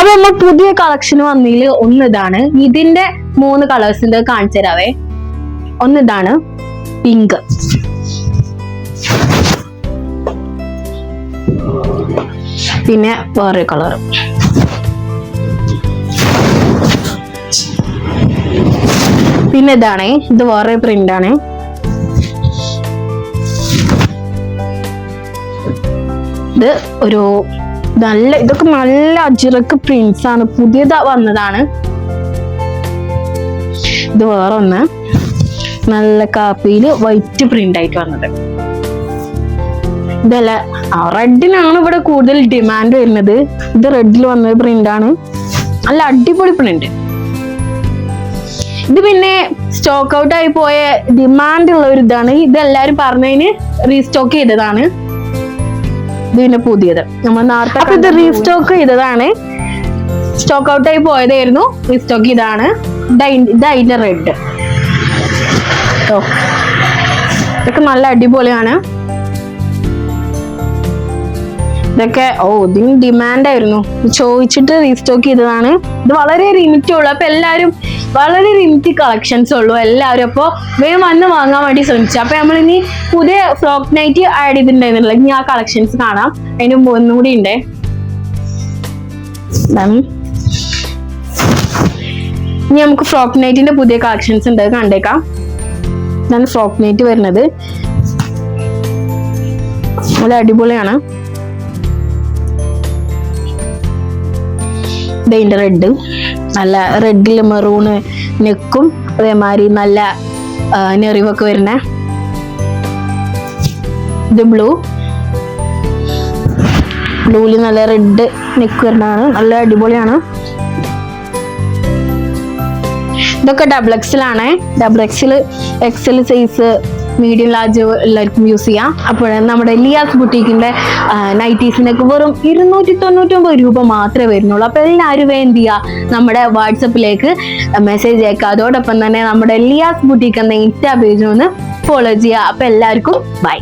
അപ്പൊ നമ്മൾ പുതിയ കളക്ഷൻ വന്നതിൽ ഒന്ന് ഇതാണ് ഇതിന്റെ മൂന്ന് കളേഴ്സിന്റെ കാണിച്ചു തരാവേ. ഒന്ന് ഇതാണ് പിങ്ക് പിന്നെ വേറെ കളർ പിന്നെ ഇതാണ് ഇത് വേറെ പ്രിന്റ് ആണ്. ഇത് ഒരു നല്ല ഇതൊക്കെ നല്ല അജിറക്ക് പ്രിന്റ്സ് ആണ്. പുതിയതാ വന്നതാണ്. ഇത് വേറെ ഒന്ന് നല്ല കാപ്പിയിൽ വൈറ്റ് പ്രിന്റ് ആയിട്ട് വന്നത്. ഇതല്ല റെഡിനാണ് ഇവിടെ കൂടുതൽ ഡിമാൻഡ് വരുന്നത്. ഇത് റെഡിൽ വന്ന പ്രിന്റ് ആണ്. നല്ല അടിപൊളി പ്രിന്റ് ഇത് പിന്നെ സ്റ്റോക്ക് ഔട്ട് ആയി പോയ ഡിമാൻഡ് ഉള്ള ഒരു ഇതാണ്. ഇത് എല്ലാരും പറഞ്ഞതിന് റീസ്റ്റോക്ക് ചെയ്തതാണ്. ഇത് പിന്നെ പുതിയത്. നമ്മൾ നേരത്തെ അപ്പൊ ഇത് റീസ്റ്റോക്ക് ചെയ്തതാണ്. സ്റ്റോക്ക് ഔട്ട് ആയി പോയതായിരുന്നു. റീസ്റ്റോക്ക് ഇതാണ്. ഇത് അതിന്റെ റെഡ് ഇതൊക്കെ നല്ല അടിപൊളിയാണ്. ഇതൊക്കെ ഓ ഇതിന് ഡിമാൻഡ് ആയിരുന്നു. ചോദിച്ചിട്ട് റീസ്റ്റോക്ക് ചെയ്തതാണ്. ഇത് വളരെ ലിമിറ്റ് ഉള്ളു. അപ്പൊ എല്ലാവരും വളരെ ലിമിറ്റ് കളക്ഷൻസ് ഉള്ളൂ. എല്ലാവരും അപ്പോൾ വേഗം വന്ന് വാങ്ങാൻ വേണ്ടി ശ്രമിച്ചു. അപ്പൊ നമ്മൾ ഇനി പുതിയ ഫ്രോക്ക് നൈറ്റ് ആഡ് ചെയ്തിട്ടുണ്ടായിരുന്നില്ല? ഇനി ആ കളക്ഷൻസ് കാണാം. അതിന് മുമ്പ് ഒന്നും കൂടി ഉണ്ട് ഇനി നമുക്ക് ഫ്രോക്ക് നൈറ്റിന്റെ പുതിയ കളക്ഷൻസ് ഉണ്ട്. കണ്ടേക്കാം. ഇതാണ് ഫ്രോക്ക് നൈറ്റ് വരുന്നത്. നല്ല അടിപൊളിയാണ്. ഇതിന്റെ റെഡ് നല്ല റെഡിൽ മെറൂണ് നെക്കും അതേമാതിരി നല്ല നെറിവൊക്കെ വരുന്ന. ഇത് ബ്ലൂ ബ്ലൂവിൽ നല്ല റെഡ് നെക്ക് വരുന്നതാണ്. നല്ല അടിപൊളിയാണ്. ഇതൊക്കെ ഡബിൾ എക്സിലാണ് ഡബിൾ എക്സിൽ എക്സൽ സൈസ് മീഡിയം ലാർജ് എല്ലാവർക്കും യൂസ് ചെയ്യാം. അപ്പോൾ നമ്മുടെ ലിയാസ് ബുട്ടീക്കിന്റെ നൈറ്റീസിനൊക്കെ വെറും ഇരുന്നൂറ്റി തൊണ്ണൂറ്റൊമ്പത് രൂപ മാത്രമേ വരുന്നുള്ളൂ. അപ്പോൾ എല്ലാവരും എന്ത് ചെയ്യുക നമ്മുടെ വാട്സപ്പിലേക്ക് മെസ്സേജ് അയക്കുക. അതോടൊപ്പം തന്നെ നമ്മുടെ ലിയാസ് ബുട്ടീക്ക് എന്ന ഇൻസ്റ്റാ പേജ് ഒന്ന് ഫോളോ ചെയ്യുക. അപ്പോൾ എല്ലാവർക്കും ബൈ